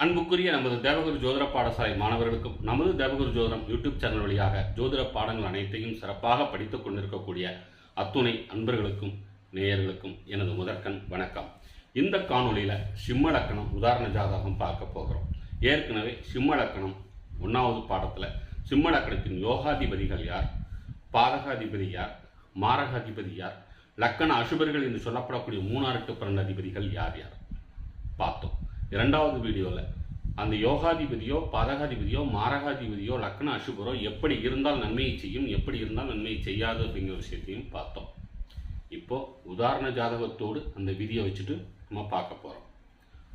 அன்புக்குரிய நமது தேவகுரு ஜோதிட பாடசாலை மாணவர்களுக்கும் நமது தேவகுரு ஜோதிடம் யூடியூப் சேனல் வழியாக ஜோதிட பாடங்கள் அனைத்தையும் சிறப்பாக படித்துக் கொண்டிருக்கக்கூடிய அத்துணை அன்பர்களுக்கும் நேயர்களுக்கும் எனது முதற்கண் வணக்கம். இந்த காணொளியில் சிம்ம லக்கணம் உதாரண ஜாதகம் பார்க்க போகிறோம். ஏற்கனவே சிம்ம லக்கணம் ஒன்றாவது பாடத்தில் சிம்ம லக்கணத்தின் யோகாதிபதிகள் யார்? பாதகாதிபதி யார்? மாரகாதிபதி யார்? லக்கண அசுபர்கள் என்று சொல்லப்படக்கூடிய மூணாருக்கு பிறந்த அதிபதிகள் யார் யார்? பார்த்தோம். இரண்டாவது வீடியோவில் அந்த யோகாதிபதியோ பதகாதிபதியோ மாரகாதிபதியோ லக்ன அசுபரோ எப்படி இருந்தால் நன்மையை செய்யும் எப்படி இருந்தால் நன்மையை செய்யாது அப்படிங்கிற விஷயத்தையும் பார்த்தோம். இப்போது உதாரண ஜாதகத்தோடு அந்த விதியை வச்சுட்டு நம்ம பார்க்க போகிறோம்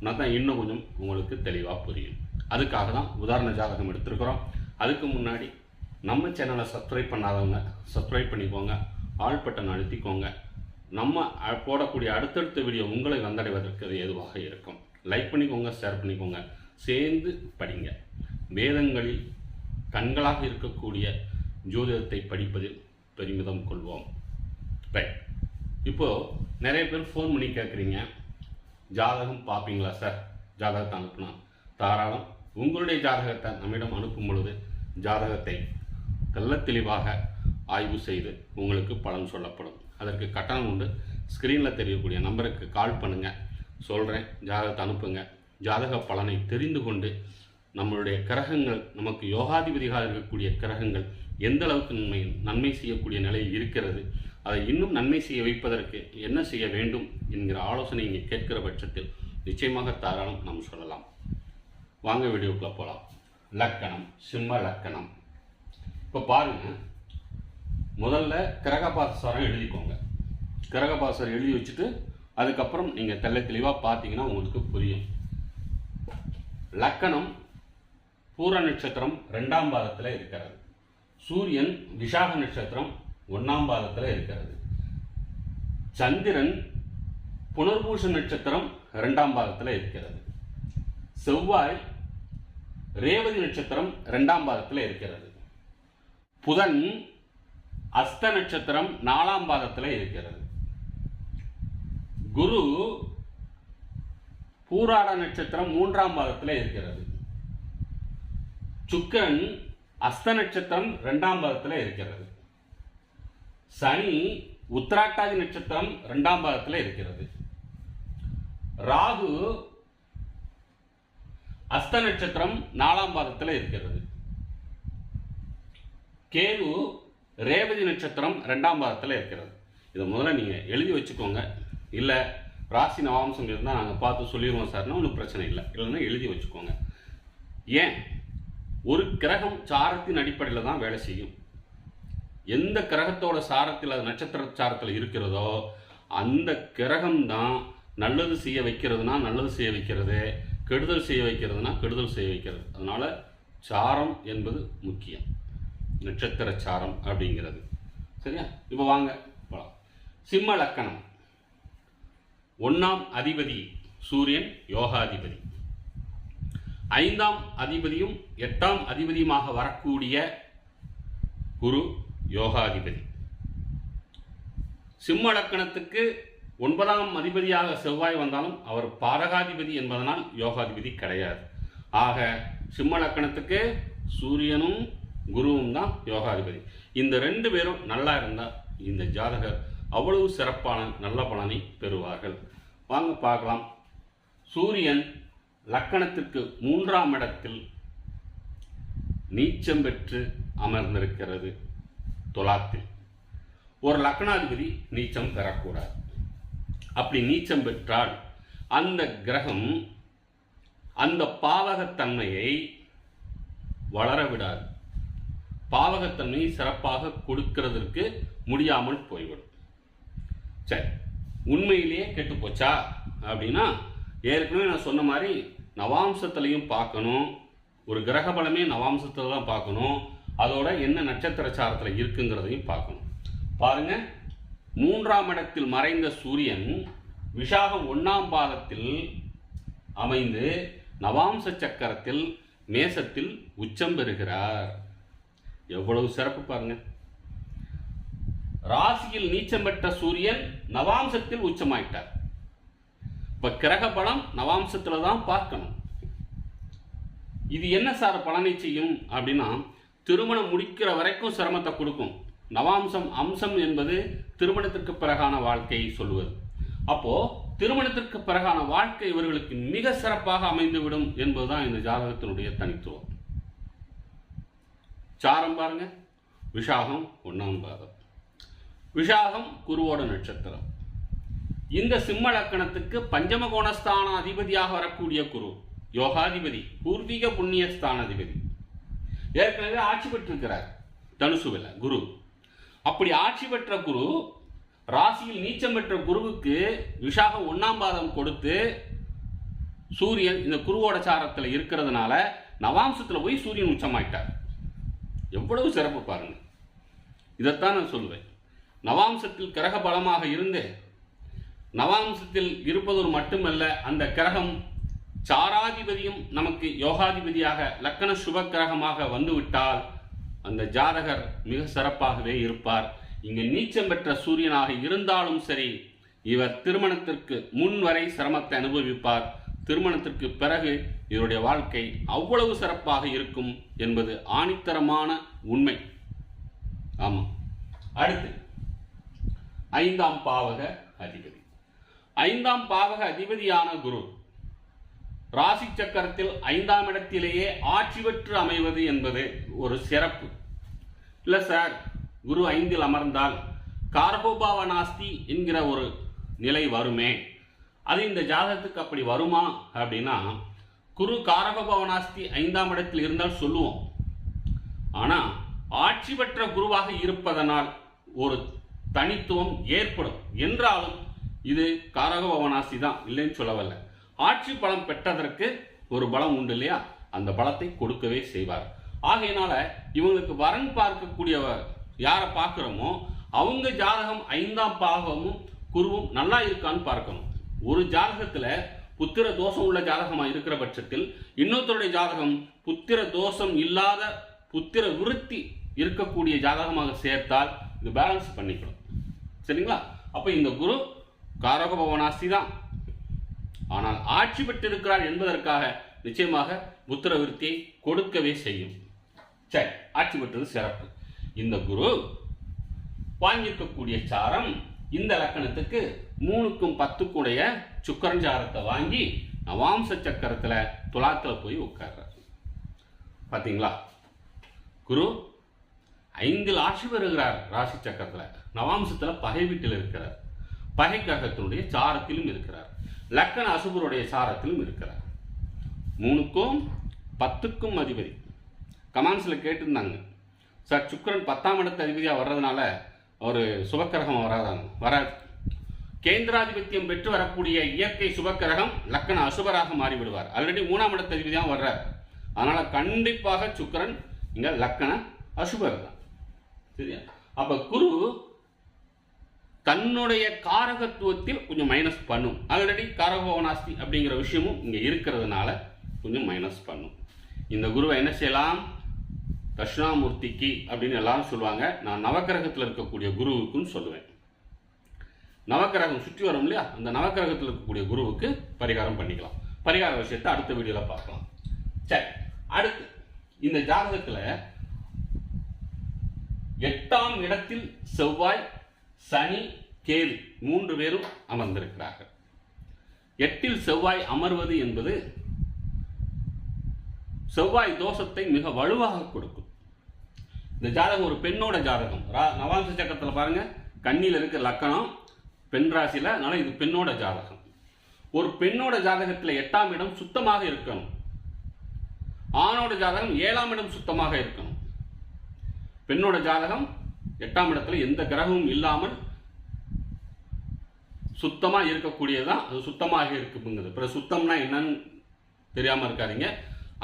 நான் தான் இன்னும் கொஞ்சம் உங்களுக்கு தெளிவாக புரியும். அதுக்காக தான் உதாரண ஜாதகம் எடுத்திருக்கிறோம். அதுக்கு முன்னாடி நம்ம சேனலை சப்ஸ்கிரைப் பண்ணாதவங்க சப்ஸ்கிரைப் பண்ணிக்கோங்க. ஆல் பட்டன் அழுத்திக்கோங்க. நம்ம போடக்கூடிய அடுத்தடுத்த வீடியோ உங்களை வந்தடைவதற்கு அது ஏதுவாக இருக்கும். லைக் பண்ணிக்கோங்க ஷேர் பண்ணிக்கோங்க. சேர்ந்து படிங்க. வேதங்களில் கண்களாக இருக்கக்கூடிய ஜோதிடத்தை படிப்பதில் பெருமிதம் கொள்வோம். ரைட் இப்போது நிறைய பேர் ஃபோன் பண்ணி கேட்குறீங்க ஜாதகம் பார்ப்பீங்களா சார் ஜாதகத்தை அனுப்புனா. தாராளம். உங்களுடைய ஜாதகத்தை நம்மிடம் அனுப்பும் பொழுது ஜாதகத்தை தெல்ல தெளிவாக ஆய்வு செய்து உங்களுக்கு பலன் சொல்லப்படும். அதற்கு கட்டணம் உண்டு. ஸ்க்ரீனில் தெரியக்கூடிய நம்பருக்கு கால் பண்ணுங்கள் சொல்கிறேன் ஜாதகத்தை அனுப்புங்க. ஜாதக பலனை தெரிந்து கொண்டு நம்மளுடைய கிரகங்கள் நமக்கு யோகாதிபதிகளாக இருக்கக்கூடிய கிரகங்கள் எந்த அளவுக்கு நன்மை நன்மை செய்யக்கூடிய நிலையில் இருக்கிறது அதை இன்னும் நன்மை செய்ய வைப்பதற்கு என்ன செய்ய வேண்டும் என்கிற ஆலோசனை இங்கே கேட்கிற பட்சத்தில் நிச்சயமாக தாராளம் நாம் சொல்லலாம். வாங்க வீடியோக்குள்ளே போகலாம் லக்கணம் சிம்ம லக்கணம். இப்போ பாருங்க. முதல்ல கிரகபாசாரம் எழுதிக்கோங்க. கிரகபாசர் எழுதி வச்சுட்டு அதுக்கப்புறம் நீங்கள் தெல்ல தெளிவாக பார்த்தீங்கன்னா உங்களுக்கு புரியும். லக்கணம் பூர நட்சத்திரம் ரெண்டாம் பாதத்தில் இருக்கிறது. சூரியன் விஷாக நட்சத்திரம் ஒன்றாம் பாதத்தில் இருக்கிறது. சந்திரன் புனர்பூஷ நட்சத்திரம் ரெண்டாம் பாதத்தில் இருக்கிறது. செவ்வாய் ரேவதி நட்சத்திரம் ரெண்டாம் பாதத்தில் இருக்கிறது. புதன் அஸ்த நட்சத்திரம் நாலாம் பாதத்தில் இருக்கிறது. குரு பூராட நட்சத்திரம் மூன்றாம் பாதத்தில் இருக்கிறது. சுக்கன் அஸ்த நட்சத்திரம் ரெண்டாம் பாதத்தில் இருக்கிறது. சனி உத்தராட்டாதி நட்சத்திரம் ரெண்டாம் பாதத்தில் இருக்கிறது. ராகு அஸ்த நட்சத்திரம் நாலாம் பாதத்தில் இருக்கிறது. கேது ரேவதி நட்சத்திரம் ரெண்டாம் பாதத்தில் இருக்கிறது. இதை முதல்ல நீங்கள் எழுதி வச்சுக்கோங்க. இல்லை ராசி நவாம்சம் இருந்தால் நாங்கள் பார்த்து சொல்லிடுவோம் சார்னா ஒன்றும் பிரச்சனை இல்லை. இல்லைன்னா எழுதி வச்சுக்கோங்க. ஏன்? ஒரு கிரகம் சாரத்தின் அடிப்படையில் தான் வேலை செய்யும். எந்த கிரகத்தோட சாரத்தில் அது நட்சத்திர சாரத்தில் இருக்கிறதோ அந்த கிரகம் தான் நல்லது செய்ய வைக்கிறதுனா நல்லது செய்ய வைக்கிறது கெடுதல் செய்ய வைக்கிறதுனா கெடுதல் செய்ய வைக்கிறது. அதனால் சாரம் என்பது முக்கியம். நட்சத்திர சாரம் அப்படிங்கிறது. சரியா? இப்போ வாங்க போகலாம் சிம்ம லக்கணம். ஒன்றாம் அதிபதி சூரியன் யோகாதிபதி. ஐந்தாம் அதிபதியும் எட்டாம் அதிபதியுமாக வரக்கூடிய குரு யோகாதிபதி. சிம்ம லக்கணத்துக்கு ஒன்பதாம் அதிபதியாக செவ்வாய் வந்தாலும் அவர் பாதகாதிபதி என்பதனால் யோகாதிபதி கிடையாது. ஆக சிம்ம லக்கணத்துக்கு சூரியனும் குருவும் தான் யோகாதிபதி. இந்த ரெண்டு பேரும் நல்லா இருந்தால் இந்த ஜாதகர் அவ்வளவு சிறப்பான நல்ல பலனை பெறுவார்கள். வாங்க பார்க்கலாம். சூரியன் லக்கணத்திற்கு மூன்றாம் இடத்தில் நீச்சம் பெற்று அமர்ந்திருக்கிறது. துலாத்தில். ஒரு லக்னாதிபதி நீச்சம் பெறக்கூடாது. அப்படி நீச்சம் பெற்றால் அந்த கிரகம் அந்த பாவகத்தன்மையை வளர விடாது பாவகத்தன்மையை சிறப்பாக கொடுக்கிறதற்கு முடியாமல் போய்விடும். சரி உண்மையிலேயே கெட்டு போச்சா அப்படின்னா ஏற்கனவே நான் சொன்ன மாதிரி நவாம்சத்துலையும் பார்க்கணும். ஒரு கிரக பலமே நவாம்சத்தில் தான் பார்க்கணும். அதோட என்ன நட்சத்திர சாரத்தில் இருக்குங்கிறதையும் பார்க்கணும். பாருங்க மூன்றாம் இடத்தில் மறைந்த சூரியன் விஷாகம் ஒன்றாம் பாதத்தில் அமைந்து நவாம்ச சக்கரத்தில் மேசத்தில் உச்சம் பெறுகிறார். எவ்வளவு சிறப்பு பாருங்கள் ராசியில் நீச்சம் பெற்ற சூரியன் நவாம்சத்தில் உச்சமாயிட்டார். இப்ப கிரக பலம் நவாம்சத்துல தான் பார்க்கணும். இது என்ன சார் பலனை செய்யும் அப்படின்னா திருமணம் முடிக்கிற வரைக்கும் சிரமத்தை கொடுக்கும். நவாம்சம் அம்சம் என்பது திருமணத்திற்கு பிறகான வாழ்க்கையை சொல்வது அப்போ திருமணத்திற்கு பிறகான வாழ்க்கை இவர்களுக்கு மிக சிறப்பாக அமைந்துவிடும் என்பதுதான் இந்த ஜாதகத்தினுடைய தனித்துவம். சாரம் பாருங்க. விஷாகம் ஒன்னாம் பாதம். விஷாகம் குருவோட நட்சத்திரம். இந்த சிம்ம லக்கணத்துக்கு பஞ்சம கோணஸ்தான அதிபதியாக வரக்கூடிய குரு யோகாதிபதி பூர்வீக புண்ணிய ஸ்தானாதிபதி ஏற்கனவே ஆட்சி பெற்றிருக்கிறார் தனுசுவில் குரு. அப்படி ஆட்சி பெற்ற குரு ராசியில் நீச்சம் பெற்ற குருவுக்கு விஷாகம் ஒன்னாம் பாதம் கொடுத்து சூரியன் இந்த குருவோட சாரத்தில் இருக்கிறதுனால நவாம்சத்தில் போய் சூரியன் உச்சமாயிட்டார். எவ்வளவு சிறப்பு பாருங்க. இதைத்தான் நான் சொல்லுவேன் நவாம்சத்தில் கிரக பலமாக இருந்து நவாம்சத்தில் இருப்பதோர் மட்டுமல்ல அந்த கிரகம் சாராதிபதியும் நமக்கு யோகாதிபதியாக லக்கண சுப கிரகமாக வந்துவிட்டால் அந்த ஜாதகர் மிக சிறப்பாகவே இருப்பார். இங்கு நீச்சம் பெற்ற சூரியனாக இருந்தாலும் சரி இவர் திருமணத்திற்கு முன் வரை சிரமத்தை அனுபவிப்பார். திருமணத்திற்கு பிறகு இவருடைய வாழ்க்கை அவ்வளவு சிறப்பாக இருக்கும் என்பது ஆணித்தரமான உண்மை. ஆமாம். அடுத்து. ஐந்தாம் பாவக அதிபதி. ஐந்தாம் பாவக அதிபதியான குரு ராசி சக்கரத்தில் ஐந்தாம் இடத்திலேயே ஆட்சி பெற்று அமைவது என்பது ஒரு சிறப்பு. இல்லை சார் குரு ஐந்தில் அமர்ந்தால் கார்போபாவ நாஸ்தி என்கிற ஒரு நிலை வருமே. அது இந்த ஜாதகத்துக்கு அப்படி வருமா அப்படின்னா குரு காரகபவனாஸ்தி ஐந்தாம் இடத்தில் இருந்தால் சொல்லுவோம். ஆனால் ஆட்சி பெற்ற குருவாக இருப்பதனால் ஒரு தனித்துவம் ஏற்படும். என்றாலும் இது காரகபவனாஸ்தி தான் இல்லைன்னு சொல்லவல்ல. ஆட்சி பலம் பெற்றதற்கு ஒரு பலம் உண்டு இல்லையா? அந்த பலத்தை கொடுக்கவே செய்வார். ஆகையினால இவங்களுக்கு வரன் பார்க்கக்கூடியவர் யாரை பார்க்குறோமோ அவங்க ஜாதகம் ஐந்தாம் பாகமும் குருவும் நல்லா இருக்கான்னு பார்க்கணும். ஒரு ஜாதகத்தில் புத்திர தோஷம் உள்ள ஜாதகமாக இருக்கிற பட்சத்தில் இன்னொருத்தருடைய ஜாதகம் புத்திர தோஷம் இல்லாத புத்திர விருத்தி இருக்கக்கூடிய ஜாதகமாக சேர்த்தால் இது பேலன்ஸ் பண்ணிக்கணும். சரிங்களா? அப்போ இந்த குரு காரக பவனாஸ்தி தான் ஆனால் ஆட்சி பெற்றிருக்கிறார் என்பதற்காக நிச்சயமாக புத்திர விருத்தியை கொடுக்கவே செய்யும். சரி ஆட்சி பெற்றது சிறப்பு. இந்த குரு வாங்கியிருக்கக்கூடிய சாரம் இந்த லக்கணத்துக்கு மூணுக்கும் பத்துக்குடைய சுக்கரன் சாரத்தை வாங்கி நவாம்ச சக்கரத்தில் துலாத்தில் போய் உட்கார்றார். பார்த்தீங்களா குரு ஐந்தில் ஆட்சி பெறுகிறார் ராசி சக்கரத்தில். நவாம்சத்தில் பகை வீட்டில் இருக்கிறார். பகை கிரகத்தினுடைய சாரத்திலும் இருக்கிறார். லக்கண அசுபருடைய சாரத்திலும் இருக்கிறார். மூணுக்கும் பத்துக்கும் அதிபதி. கமான்ஸில் கேட்டிருந்தாங்க. சார் சுக்கிரன் பத்தாம் இடத்து அதிபதியாக வர்றதுனால ஒரு சுபக்கிரகம் வராதாங்க வராது. கேந்திராதிபத்தியம் பெற்று வரக்கூடிய இயற்கை சுபக்கிரகம் லக்கண அசுபராக மாறிவிடுவார். ஆல்ரெடி மூணாம் இடத்து அதிபதியாக வர்றார். அதனால் கண்டிப்பாக சுக்கிரன் இங்கே லக்கண அசுபர் தான். சரியா? அப்போ குரு தன்னுடைய காரகத்துவத்தில் கொஞ்சம் மைனஸ் பண்ணும். ஆல்ரெடி காரகோவனாஸ்தி அப்படிங்கிற விஷயமும் இங்கே இருக்கிறதுனால கொஞ்சம் மைனஸ் பண்ணும். இந்த குருவை என்ன செய்யலாம்? தட்சிணாமூர்த்திக்கு அப்படின்னு எல்லாரும் சொல்லுவாங்க. நான் நவக்கிரகத்தில் இருக்கக்கூடிய குருவுக்குன்னு சொல்லுவேன். நவக்கிரகம் சுற்றி வரும் இல்லையா? அந்த நவக்கிரகத்தில் இருக்கக்கூடிய குருவுக்கு பரிகாரம் பண்ணிக்கலாம். பரிகார விஷயத்தை அடுத்த வீடியோவில் பார்க்கலாம். சரி அடுத்து இந்த ஜாதகத்தில் எட்டாம் இடத்தில் செவ்வாய் சனி கேது மூன்று பேரும் அமர்ந்திருக்கிறார்கள். எட்டில் செவ்வாய் அமர்வது என்பது செவ்வாய் தோஷத்தை மிக வலுவாக கொடுக்கும். இந்த ஜாதகம் ஒரு பெண்ணோட ஜாதகம். ரா- நவாம்ச சக்கரத்தில் பாருங்க கண்ணியில் இருக்க லக்கணம் பெண் ராசியில் அதனால இது பெண்ணோட ஜாதகம். ஒரு பெண்ணோட ஜாதகத்தில் எட்டாம் இடம் சுத்தமாக இருக்கணும். ஆணோட ஜாதகம் ஏழாம் இடம் சுத்தமாக இருக்கணும். பெண்ணோட ஜாதகம் எட்டாம் இடத்துல எந்த கிரகமும் இல்லாமல் சுத்தமா இருக்கக்கூடியதுதான். அது சுத்தமாக இருக்குங்கிறது பிற சுத்தம்னா என்னன்னு தெரியாம இருக்காதீங்க.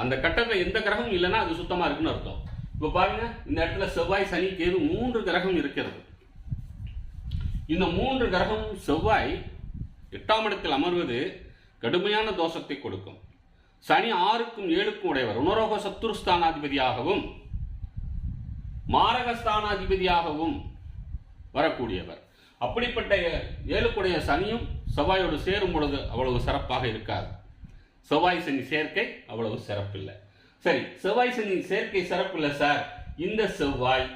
அந்த கட்டத்தில் எந்த கிரகமும் இல்லைன்னா அது சுத்தமா இருக்குன்னு அர்த்தம். இப்போ பாருங்க இந்த இடத்துல செவ்வாய் சனி கேது மூன்று கிரகம் இருக்கிறது. இந்த மூன்று கிரகம் செவ்வாய் எட்டாம் இடத்தில் அமர்வது கடுமையான தோஷத்தை கொடுக்கும். சனி ஆறுக்கும் ஏழுக்கும் உடையவர் உணரோக சத்துருஸ்தானாதிபதியாகவும் மாரகஸ்தானாதிபதியாகவும் வரக்கூடியவர். அப்படிப்பட்ட ஏழுக்குடைய சனியும் செவ்வாயோடு சேரும் பொழுது அவ்வளவு சிறப்பாக இருக்காது. செவ்வாய் சனி சேர்க்கை அவ்வளவு சிறப்பில்லை. சரி செவ்வாய் சனி சேர்க்கை சிறப்பு இல்லை சார். இந்த செவ்வாய்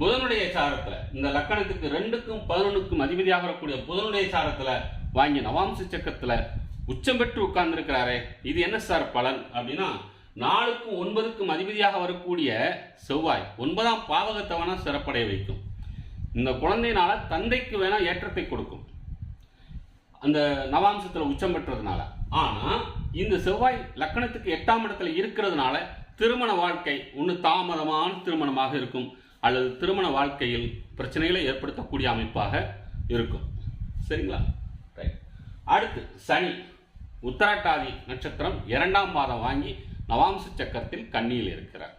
புதனுடைய சாரத்தில் இந்த லக்கணத்துக்கு ரெண்டுக்கும் பதினொன்றுக்கும் அதிபதியாக வரக்கூடிய புதனுடைய சாரத்தில் வாங்கி நவாம்ச சக்கரத்தில் உச்சம் பெற்று உட்கார்ந்துருக்கிறாரே. இது என்ன சார் பலன்? அப்படின்னா நாலுக்கும் ஒன்பதுக்கும் அதிபதியாக வரக்கூடிய செவ்வாய் ஒன்பதாம் பாவகத்தை சிறப்படைய வைக்கும். இந்த குழந்தையினால தந்தைக்கு வேணா ஏற்றத்தை கொடுக்கும். அந்த நவாம்சத்துல உச்சம் பெற்றதுனால. ஆனா இந்த செவ்வாய் லக்கணத்துக்கு எட்டாம் இடத்துல இருக்கிறதுனால திருமண வாழ்க்கை ஒன்று தாமதமான திருமணமாக இருக்கும். அல்லது திருமண வாழ்க்கையில் பிரச்சனைகளை ஏற்படுத்தக்கூடிய அமைப்பாக இருக்கும். சரிங்களா? ரைட் அடுத்து சனி. உத்தராட்டாதி நட்சத்திரம் இரண்டாம் பாதம் வாங்கி நவாம்ச சக்கரத்தில் கண்ணியில் இருக்கிறார்.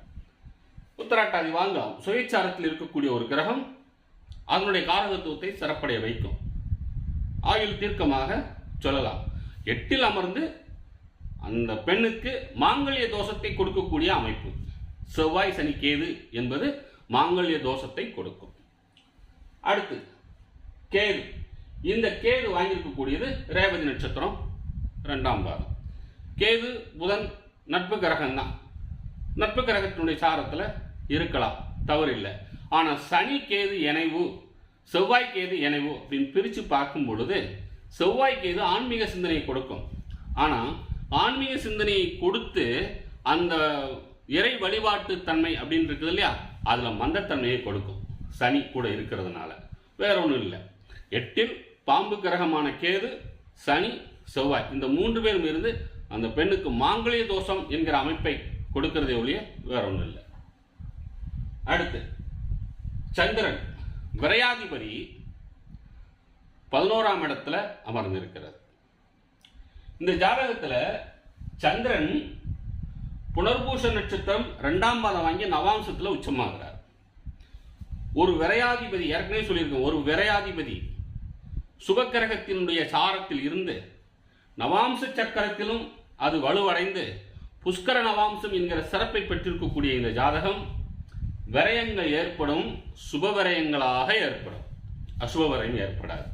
உத்தராட்டாதி வாங்கலாம் சுயச்சாரத்தில் இருக்கக்கூடிய ஒரு கிரகம் அதனுடைய காரகத்துவத்தை சிறப்படைய வைக்கும். ஆயுள் தீர்க்கமாக சொல்லலாம். எட்டில் அமர்ந்து அந்த பெண்ணுக்கு மாங்கல்ய தோஷத்தை கொடுக்கக்கூடிய அமைப்பு. செவ்வாய் சனி கேது என்பது மாங்கல்ய தோஷத்தை கொடுக்கும். அடுத்து கேது. இந்த கேது வாங்கியிருக்கக்கூடியது ரேவதி நட்சத்திரம் ரெண்டாம் பாதம். கேது புதன் நட்பு கிரகம் தான் நட்பு கிரகத்தினுடைய சாரத்தில் இருக்கலாம் தவறில்லை. ஆனால் சனி கேது இணைவு செவ்வாய் கேது இணைவு அப்படின்னு பிரித்து பார்க்கும் பொழுது செவ்வாய் கேது ஆன்மீக சிந்தனையை கொடுக்கும். ஆனால் ஆன்மீக சிந்தனையை கொடுத்து அந்த இறை வழிபாட்டு தன்மை அப்படின்னு இருக்குது இல்லையா? அதில் மந்தத்தன்மையை கொடுக்கும். சனி கூட இருக்கிறதுனால. வேற ஒன்றும் இல்லை. எட்டில் பாம்பு கிரகமான கேது சனி செவ்வாய். இந்த மூன்று பேரும் இருந்து அந்த பெண்ணுக்கு மாங்கலிய தோஷம் என்கிற அமைப்பை கொடுக்கிறதே ஒழிய வேற ஒன்றும் இல்லை. அடுத்து சந்திரன் விரையாதிபதி பதினோராம் இடத்துல அமர்ந்திருக்கிறது இந்த ஜாதகத்துல சந்திரன் புனர்பூச நட்சத்திரம் ரெண்டாம் பாதம் வாங்கி நவாம்சத்துல உச்சமாகிறார். ஒரு விரையாதிபதி ஏற்கனவே சொல்லியிருக்கோம் ஒரு விரையாதிபதி சுபக்கிரகத்தினுடைய சாரத்தில் இருந்து நவாம்ச சக்கரத்திலும் அது வலுவடைந்து புஷ்கர நவாம்சம் என்கிற சிறப்பை பெற்றிருக்கக்கூடிய இந்த ஜாதகம் விரயங்கள் ஏற்படும் சுப விரயங்களாக ஏற்படும். அசுப விரயம் ஏற்படாது.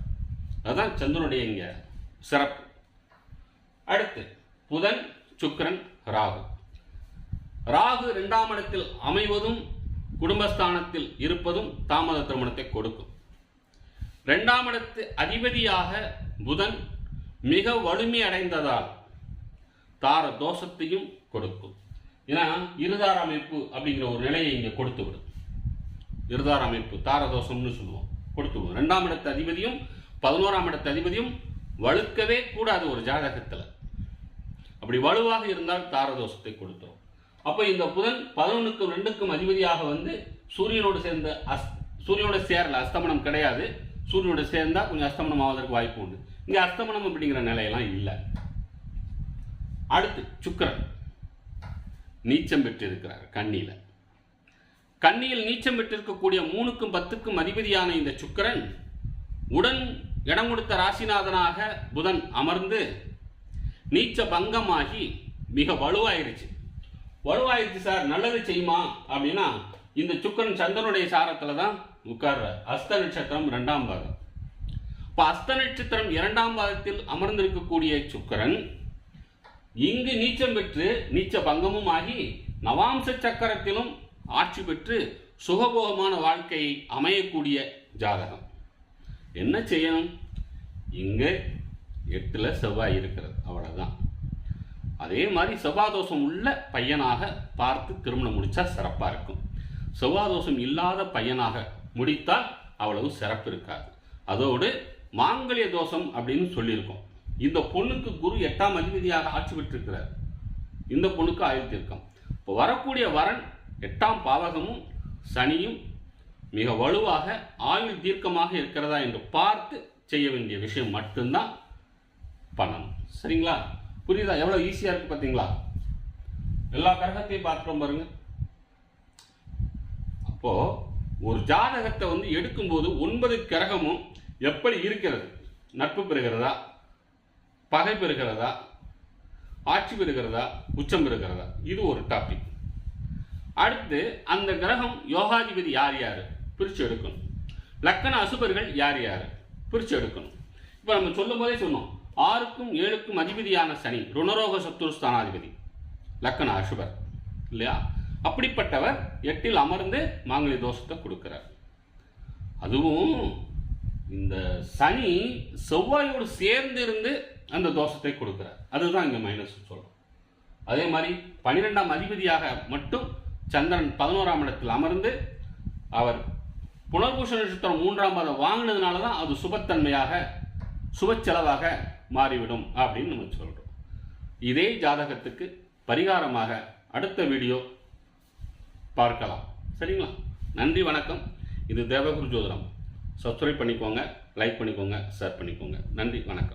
அதுதான் சந்திரனுடைய இங்க சிறப்பு. அடுத்து புதன் சுக்கரன் ராகு. ராகு இரண்டாம் இடத்தில் அமைவதும் குடும்பஸ்தானத்தில் இருப்பதும் தாமத திருமணத்தை கொடுக்கும். இரண்டாம் இடத்து அதிபதியாக புதன் மிக வலிமை அடைந்ததால் தார தோஷத்தையும் கொடுக்கும். ஏன்னா இருதார அமைப்பு அப்படிங்கிற ஒரு நிலையை இங்கே கொடுத்து விடும். இருதார அமைப்பு தார தோஷம்னு சொல்லுவோம். கொடுத்து விடும். ரெண்டாம் இடத்து அதிபதியும் பதினோராம் இடத்து அதிபதியும் வலுக்கவே கூடாது ஒரு ஜாதகத்தில். அப்படி வலுவாக இருந்தால் தாரதோஷத்தை கொடுத்துரும் அப்போ இந்த புதன் பதினொன்றுக்கும் ரெண்டுக்கும் அதிபதியாக வந்து சூரியனோடு சேர்ந்த அஸ் சூரியனோட சேரல அஸ்தமனம் கிடையாது. சூரியனோட சேர்ந்தால் கொஞ்சம் அஸ்தமனம் ஆவதற்கு வாய்ப்பு உண்டு. இங்க அஸ்தமனம் அப்படிங்கிற நிலையெல்லாம் இல்லை. அடுத்து சுக்கிரன். நீச்சம் பெற்றிருக்கிறார் கண்ணியில கண்ணியில் நீச்சம் பெற்றிருக்கக்கூடிய மூணுக்கும் பத்துக்கும் அதிபதியான இந்த சுக்கிரன் உடன் இடம் கொடுத்த ராசிநாதனாக புதன் அமர்ந்து நீச்ச பங்கமாகி மிக வலுவாயிருச்சு. வலுவாயிருச்சு சார் நல்லது செய்யுமா? அப்படின்னா இந்த சுக்கரன் சந்திரனுடைய சாரத்துல தான் உட்கார்ற அஸ்த நட்சத்திரம் இரண்டாம் பாகம். இப்போ அஸ்த நட்சத்திரம் இரண்டாம் பாதத்தில் அமர்ந்திருக்கக்கூடிய சுக்கரன் இங்கு நீச்சம் பெற்று நீச்ச பங்கமும் ஆகி நவாம்ச சக்கரத்திலும் ஆட்சி பெற்று சுகபோகமான வாழ்க்கையை அமையக்கூடிய ஜாதகம். என்ன செய்யணும்? இங்கே எட்டில் செவ்வாய் இருக்கிறது அவ்வளோதான் அதே மாதிரி செவ்வாதோஷம் உள்ள பையனாக பார்த்து திருமணம் முடிச்சா சிறப்பாக இருக்கும். செவ்வாதோஷம் இல்லாத பையனாக முடித்தால் அவ்வளவு சிறப்பு இருக்காது. அதோடு மாங்கல்ய தோஷம் அப்படின்னு சொல்லியிருக்கோம். இந்த பொண்ணுக்கு குரு எட்டாம் அதிபதியாக ஆட்சி பெற்றிருக்கிறார். இந்த பொண்ணுக்கு ஆயுள் தீர்க்கம். இப்போ வரக்கூடிய வரன் எட்டாம் பாவகமும் சனியும் மிக வலுவாக ஆயுள் தீர்க்கமாக இருக்கிறதா என்று பார்த்து செய்ய வேண்டிய விஷயம் மட்டும்தான் பண்ணணும். சரிங்களா? புரியுதா? எவ்வளோ ஈஸியாக இருக்கு பார்த்தீங்களா எல்லா கிரகத்தையும் பார்க்குறோம் பாருங்க. அப்போது ஒரு ஜாதகத்தை வந்து எடுக்கும்போது ஒன்பது கிரகமும் எப்படி இருக்கிறது? நட்பு பெறுகிறதா? பகை பெறுகிறதா? ஆட்சி பெறுகிறதா? உச்சம் பெறுகிறதா? இது ஒரு டாபிக் அடுத்து அந்த கிரகம் யோகாதிபதி யார் யார்? பிரித்து எடுக்கணும். லக்கண அசுபர்கள் யார் யார்? பிரித்து எடுக்கணும். இப்போ நம்ம சொல்லும் போதே சொன்னோம். ஆறுக்கும் ஏழுக்கும் அதிபதியான சனி ருணரோக சத்துருஸ்தானாதிபதி லக்கண அசுபர். இல்லையா? அப்படிப்பட்டவர் எட்டில் அமர்ந்து மாங்கலி தோஷத்தை கொடுக்கிறார். அதுவும் இந்த சனி செவ்வாயோடு சேர்ந்து இருந்து அந்த தோஷத்தை கொடுக்குறார். அதுதான் இங்கே மைனஸ் சொல்கிறோம் அதே மாதிரி பன்னிரெண்டாம் அதிபதியாக மட்டும் சந்திரன் பதினோராம் இடத்தில் அமர்ந்து அவர் புனர்பூஷ நட்சத்திரம் மூன்றாம் பாதம் வாங்கினதுனால தான் அது சுபத்தன்மையாக சுப செலவாக மாறிவிடும் அப்படின்னு நம்ம சொல்கிறோம் இதே ஜாதகத்துக்கு பரிகாரமாக அடுத்த வீடியோ பார்க்கலாம். சரிங்களா? நன்றி வணக்கம். இது தேவகுரு ஜோதிடம். சப்ஸ்கிரைப் பண்ணிக்கோங்க லைக் பண்ணிக்கோங்க ஷேர் பண்ணிக்கோங்க. நன்றி வணக்கம்.